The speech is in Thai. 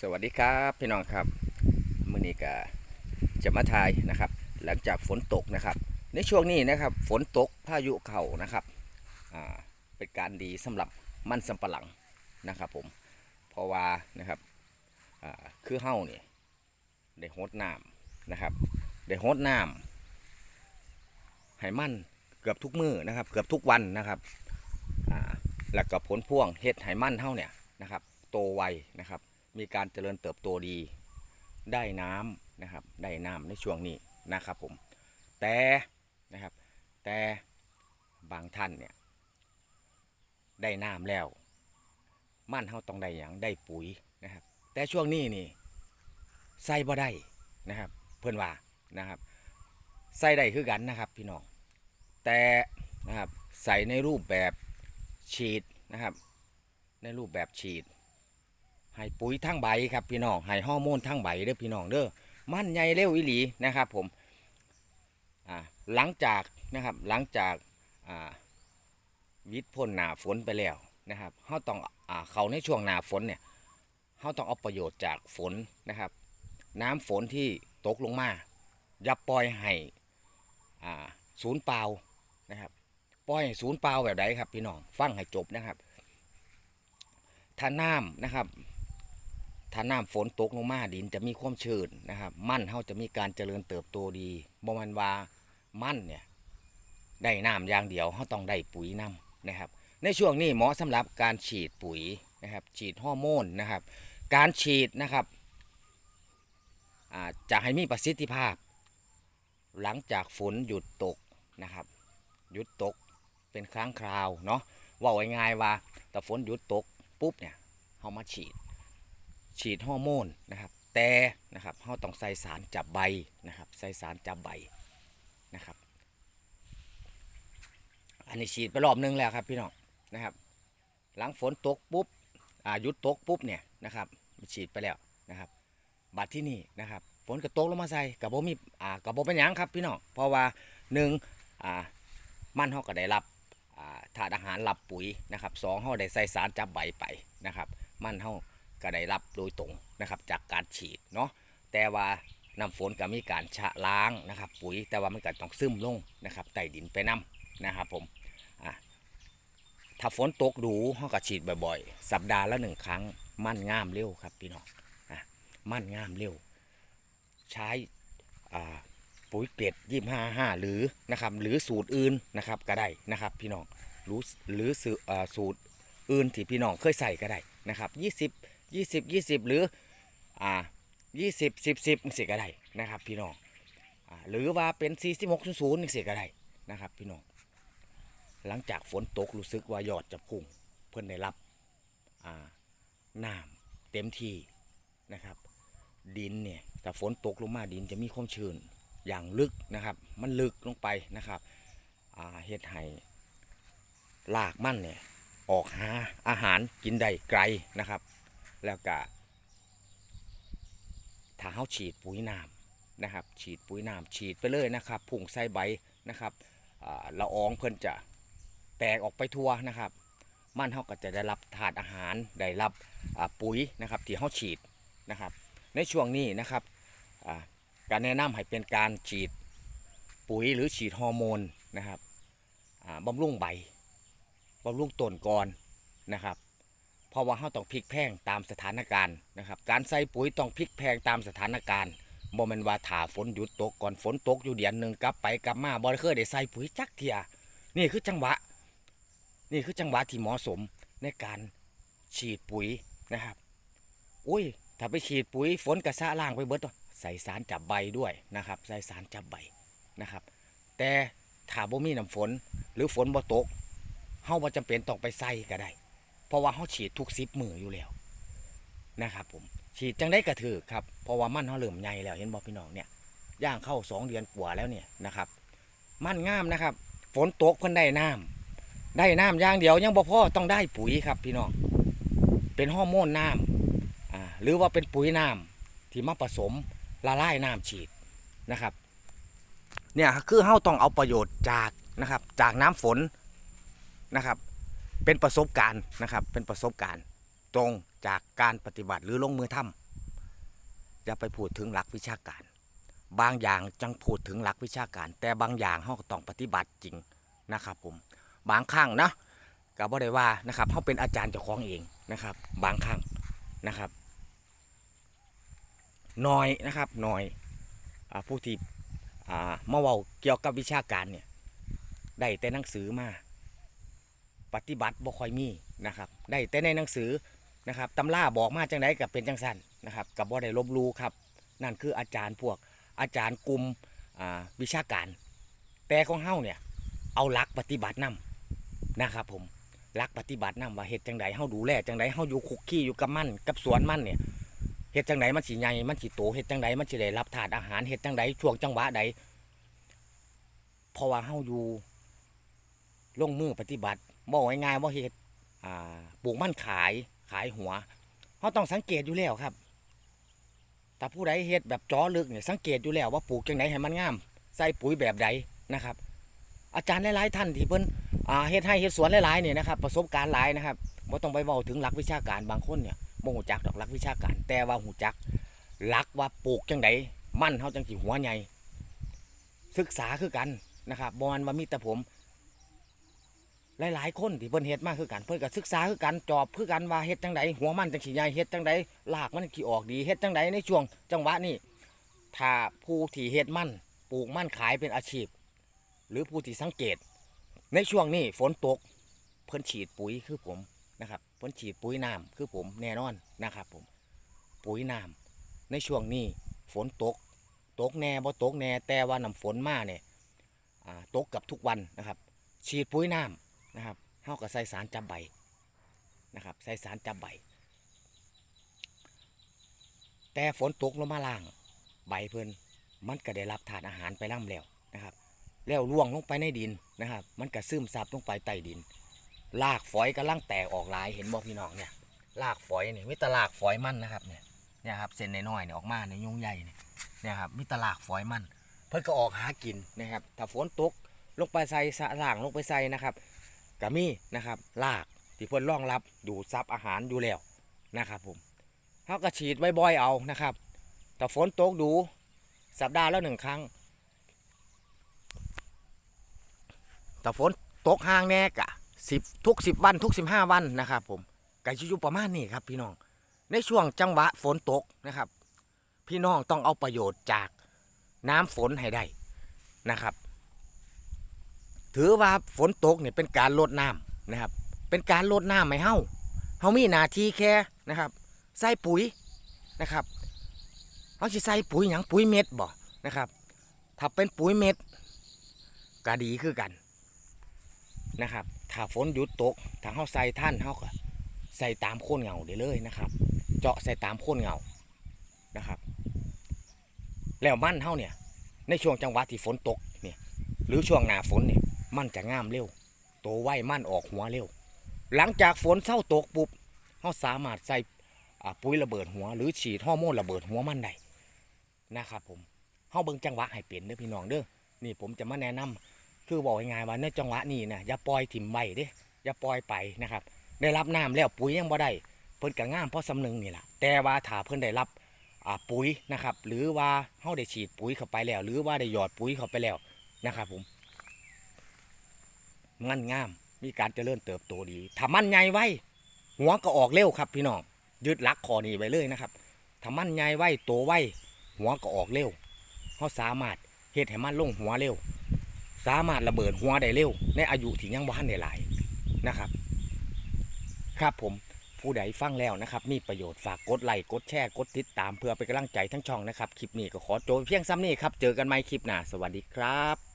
สวัสดีครับพี่น้องครับมื้อนี้ก็จะมาทายนะครับ หลังจากฝนตกนะครับ ในช่วงนี้นะครับฝนตกพายุเข้านะครับเป็นการดีสำหรับมันสำปะหลังนะครับผมเพราะว่านะครับคือเฮ้านี่ได้โฮดน้ำนะครับได้โฮดน้ำให้มันเกือบทุกมือนะครับ เกือบทุกวันนะครับแล้วก็ผลพ่วงเฮ็ดให้มันเฮ้าเนี่ยนะครับโตไวนะครับ มีการเจริญเติบโตดี ได้น้ำนะครับ ได้น้ำในช่วงนี้นะครับผม แต่นะครับ แต่บางท่านเนี่ยได้น้ำแล้วมั่นเฮาต้องได้อย่างได้ปุ๋ยนะครับ แต่ช่วงนี้นี่ใส่บ่ได้นะครับ เพื่อนว่านะครับใส่ได้คือกันนะครับพี่น้องแต่นะครับใส่ในรูปแบบฉีดนะครับ ในรูปแบบฉีด ให้ปุ๋ยทั้งใบครับพี่น้องให้ฮอร์โมนทั้งใบเด้อพี่น้องเด้อมันใหญ่เร็วอีหลีนะครับ ผมอ่าหลังจากนะครับหลังจากอ่าวิทย์พ่นหนาฝนไปแล้วนะครับเขาต้องอ่าเขาในช่วงหนาฝนเนี่ยเขาต้องเอาประโยชน์จากฝนนะครับ น้ำฝนที่ตกลงมาอย่าปล่อยให้อ่าศูนย์เปล่านะครับปล่อยศูนย์เปล่าแบบใดครับพี่น้องฟังให้จบนะครับถ้าน้ำนะครับ ถ้าน้ำฝนตกลงมาดินจะมีความชื้นนะครับ มันเขาจะมีการเจริญเติบโตดีบ่มันว่ามันเนี่ยได้น้ำอย่างเดียวเขาต้องได้ปุ๋ยน้ำนะครับ ในช่วงนี้เหมาะสำหรับการฉีดปุ๋ยนะครับฉีดฮอร์โมนนะครับ การฉีดนะครับจะให้มีประสิทธิภาพ หลังจากฝนหยุดตกนะครับ หยุดตกเป็นครั้งคราวเนาะว่าง่ายๆว่าแต่ฝนหยุดตกปุ๊บเนี่ยเขามาฉีด ฉีดฮอร์โมนนะครับ แต่นะครับเราต้องใส่สารจับใบนะครับ ใส่สารจับใบนะครับ อันนี้ฉีดไปรอบนึงแล้วครับพี่น้องนะครับ หลังฝนตกปุ๊บอ่ายุดตกปุ๊บเนี่ยนะครับฉีดไปแล้วนะครับ บัดที่นี่นะครับฝนก็ตกลงมาใส่กับโบมีอ่ากับโบเป็นหยังครับพี่น้องเพราะว่าหนึ่งอ่ามันเขาก็ได้รับอ่าถาดอาหารรับปุ๋ยนะครับสองเขาได้ใส่สารจับใบไปนะครับ มันเขา ก็ได้รับโดยตรงนะครับจากการฉีดเนาะแต่ว่าน้ำฝนก็มีการชะล้างนะครับ ปุ๋ยแต่ว่ามันก็ต้องซึมลงนะครับใต้ดินไปน้ำนะครับผมอะถ้าฝนตกดูเขาก็ฉีดบ่อยๆ สัปดาห์ละหนึ่งครั้ง มั่นงามเร็วครับพี่น้องอะมั่นงามเร็ว ใช้อ่าปุ๋ยเกล็ดยี่ห้าห้าหรือนะครับหรือสูตรอื่นนะครับก็ได้นะครับพี่น้องรู้หรือสูอ่าสูตรอื่นที่พี่น้องเคยใส่ก็ได้นะครับยี่สิบ ยี่สิบยี่สิบหรืออ่ายี่สิบสิบสิบนี่สิก็ได้นะครับ พี่น้องอ่าหรือว่าเป็นสี่สิบหกศูนย์นี่สิก็ได้นะครับ พี่น้องหลังจากฝนตกรู้สึกว่ายอดจะพุ่งเพื่อนได้รับอ่าน้ำเต็มที่นะครับ ดินเนี่ยแต่ฝนตกลงมาดินจะมีความชื้นอย่างลึกนะครับ มันลึกลงไปนะครับอ่าเฮ็ดให้รากมันเนี่ยออกหาอาหารกินได้ไกลนะครับ แล้วก็ถ้าเขาฉีดปุ๋ยน้ำนะครับ ฉีดปุ๋ยน้ำฉีดไปเลยนะครับผุ่งใส่ใบนะครับละอองเพิ่นจะแตกออกไปทั่วนะครับ มันเขาก็จะได้รับถาดอาหารได้รับปุ๋ยนะครับที่เขาฉีดนะครับ ในช่วงนี้นะครับการแนะนำให้เป็นการฉีดปุ๋ยหรือฉีดฮอร์โมนนะครับอ่าบำรุงใบบำรุงต้นก่อนนะครับ เพราะว่าเราต้องพลิกแพงตามสถานการณ์นะครับ การใส่ปุ๋ยต้องพลิกแพงตามสถานการณ์บ่แม่นว่าถ้าฝนหยุดตกก่อนฝนตกอยู่เดือนหนึ่งกลับไปกลับมาบ่เคยได้ใส่ปุ๋ยจักเทียนี่คือจังหวะ นี่คือจังหวะที่เหมาะสมในการฉีดปุ๋ยนะครับอุ้ยถ้าไปฉีดปุ๋ยฝนกระซะล่างไปเบิดตัวใส่สารจับใบด้วยนะครับ ใส่สารจับใบนะครับ แต่ถ้าบ่มีน้ำฝนหรือฝนบ่ตกเฮาบ่จำเป็นต้องไปใส่ก็ได้ เพราะว่าเขาฉีดทุกซิปมืออยู่แล้วนะครับผมฉีดจังได้กระถือครับเพราะว่ามันเขาเริ่มใหญ่แล้วเห็นบอกพี่น้องเนี่ยย่างเข้าสองเดือนกว่าแล้วเนี่ยนะครับ มันงามนะครับ ฝนตกเพิ่นได้น้ำได้น้ำอย่างเดียวยังบ่พอต้องได้ปุ๋ยครับพี่น้องเป็นฮอร์โมนน้ำอ่าหรือว่าเป็นปุ๋ยน้ำที่มาผสมละลายน้ำฉีดนะครับเนี่ยคือเฮาต้องเอาประโยชน์จากนะครับจากน้ำฝนนะครับ เป็นประสบการณ์นะครับ เป็นประสบการณ์ตรงจากการปฏิบัติหรือลงมือทอย่าไปพูดถึงหลักวิชาการ บางอย่างจังพูดถึงหลักวิชาการ แต่บางอย่างเขาต้องปฏิบัติจริงนะครับผมบางครั้งนะก็บ่ได้ว่านะครับเขาเป็นอาจารย์เจ้าของเองนะครับ บางครั้งนะครับน้อยนะครับน้อยอผู้ที่มาเว้าเกี่ยวกับวิชาการเนี่ยได้แต่หนังสือมา ปฏิบัติบ่ค่อยมีนะครับได้แต่ในหนังสือนะครับตำราบอกมาจังไดกับเป็นจังสันนะครับกับบ่ได้ลบลูครับนั่นคืออาจารย์พวกอาจารย์กลุ่มอ่าวิชาการ แต่ของเฮาเนี่ยเอาหลักปฏิบัตินำนะครับผมหลักปฏิบัตินำว่าเฮ็ดจังไดเฮาดูแลจังไดเฮาอยู่คุกคีอยู่กับมันกับสวนมันเนี่ยเฮ็ดจังไดมันสิใหญ่มันสิโตเฮ็ดจังไดมันสิได้รับถาดอาหารเฮ็ดจังไดช่วงจังหวะใดเพราะว่าเฮาอยู่ลงมือปฏิบัติ บอกง่ายๆว่าเฮ็ดปลูกมันขายขายหัวเฮาต้องสังเกตอยู่แล้วครับแต่ผู้ใดเฮ็ดแบบจ้อลึกเนี่ยสังเกตอยู่แล้วว่าปลูกจังไดให้มันงาม ใส่ปุ๋ยแบบใดนะครับ อาจารย์หลายๆท่านที่เพิ่นเฮ็ดให้เฮ็ดสวนหลายๆเนี่ยนะครับประสบการณ์หลายนะครับบ่ต้องไปเว้าถึงหลักวิชาการบางคนเนี่ยบ่ฮู้จักดอกหลักวิชาการ แต่ว่าฮู้จักหลักว่าปลูกจังไดมั่นเฮาจังสิหัวใหญ่ศึกษาคือกันนะครับบ่แม่นว่ามีแต่ผม หลายๆ คนที่เพิ่นเฮ็ดมาคือกันเพิ่นก็ศึกษาคือกันจอบคือกันว่าเฮ็ดจังไดหัวมันจังสิใหญ่เฮ็ดจังไดรากมันสิออกดีเฮ็ดจังไดในช่วง จังหวะนี้ถ้าผู้ที่เฮ็ดมันปลูกมันขายเป็นอาชีพ หรือผู้ที่สังเกต ในช่วงนี้ฝนตกเพิ่นฉีดปุ๋ยคือผมนะครับเพิ่นฉีดปุ๋ยน้ำคือผมแน่นอนนะครับผมปุ๋ยน้ำในช่วงนี้ฝนตกตกแน่บ่ตกแน่แต่ว่าน้ำฝนมาเนี่ยตกกับทุกวันนะครับ ฉีดปุ๋ยน้ำ นะครับเฮาก็ใส่สารจับใบนะครับใส่สารจับใบ แต่ฝนตกลงมาล่าง ใบเพิ่นมันก็ได้รับธาตุอาหารไปล่ำแล้วนะครับแล้วล่วงลงไปในดินนะครับ มันก็ซึมซับลงไปใต้ดินรากฝอยกำลังแตกออกหลายเห็นบ่พี่น้องเนี่ยรากฝอยนี่มีแตลากฝอยมันนะครับเนี่ยเนี่ยครับเส้นน้อยๆเนี่ยออกมาในยุงใหญ่เนี่ยเนี่ยครับมีแตลากฝอยมัน เพิ่นก็ออกหากินนะครับถ้าฝนตกลงไปใส่สะล่างลงไปใส่นะครับ ก็มีนะครับรากที่เพิ่นรองรับดูดซับอาหารอยู่แล้วนะครับผมเขาก็ฉีดบ่อยๆเอานะครับแต่ฝนตกดูสัปดาห์ละหนึ่งครั้งแต่ฝนตกห่างแน่กะสิบทุกสิบวันทุกสิบห้าวันนะครับผมกะอยู่ประมาณนี้ครับพี่น้อง ในช่วงจังหวะฝนตกนะครับ พี่น้องต้องเอาประโยชน์จากน้ำฝนให้ได้นะครับ ถือว่าฝนตกเนี่ยเป็นการลดน้ำนะครับ เป็นการลดน้ำให้เฮาเฮามีหน้าที่แค่นะครับ ใส่ปุ๋ยนะครับเฮาสิใส่ปุ๋ยหยังปุ๋ยเม็ดบ่นะครับ ถ้าเป็นปุ๋ยเม็ดก็ดีคือกันนะครับ ถ้าฝนหยุดตกถ้าเขาใส่ท่านเขาก็ใส่ตามโคนเงาได้เลยนะครับ เจาะใส่ตามโคนเงานะครับ แล้วมั่นเขาเนี่ยในช่วงจังหวะที่ฝนตกเนี่ยหรือช่วงหน้าฝนเนี่ย มันจะงามเร็วโตไวมันออกหัวเร็ว หลังจากฝนเศร้าตกปุ๊บเขาสามารถใส่ปุ๋ยระเบิดหัว หรือฉีดฮอร์โมนระเบิดหัวมันได้นะครับผมเขาเบิ่งจังหวะให้เปลี่ยนเด้อพี่น้องเด้อนี่ผมจะมาแนะนำคือบอกง่ายๆว่าในจังหวะนี้นะอย่าปล่อยถิ่มใบเด้อย่าปล่อยไปนะครับ ได้รับน้ำแล้วปุ๋ยยังบ่ได้เพิ่นก็ง่ามเพราะสำนึงนี่แหละแต่ว่าถ้าเพิ่นได้รับปุ๋ยนะครับ หรือว่าเฮาได้ฉีดปุ๋ยเข้าไปแล้ว หรือว่าได้หยอดปุ๋ยเข้าไปแล้วนะครับผม มันงาม มีการเจริญเติบโตดีถ้ามันใหญ่ไว้ หัวก็ออกเร็วครับ พี่น้องยึดลักคอนี้ไว้เลยนะครับถ้ามันใหญ่ไว้โตไว้ หัวก็ออกเร็วเฮาสามารถเฮ็ดให้มันลงหัวเร็ว สามารถระเบิดหัวได้เร็ว ในอายุที่ยังบ่ทันได้หลายนะครับ ครับผมผู้ใดฟังแล้วนะครับ มีประโยชน์ฝากกดไลค์กดแชร์กดติดตามเพื่อเป็นกำลังใจทั้งช่องนะครับ คลิปนี้ก็ขอโจเพียงซ้ำนี้ครับ เจอกันใหม่คลิปหน้า สวัสดีครับ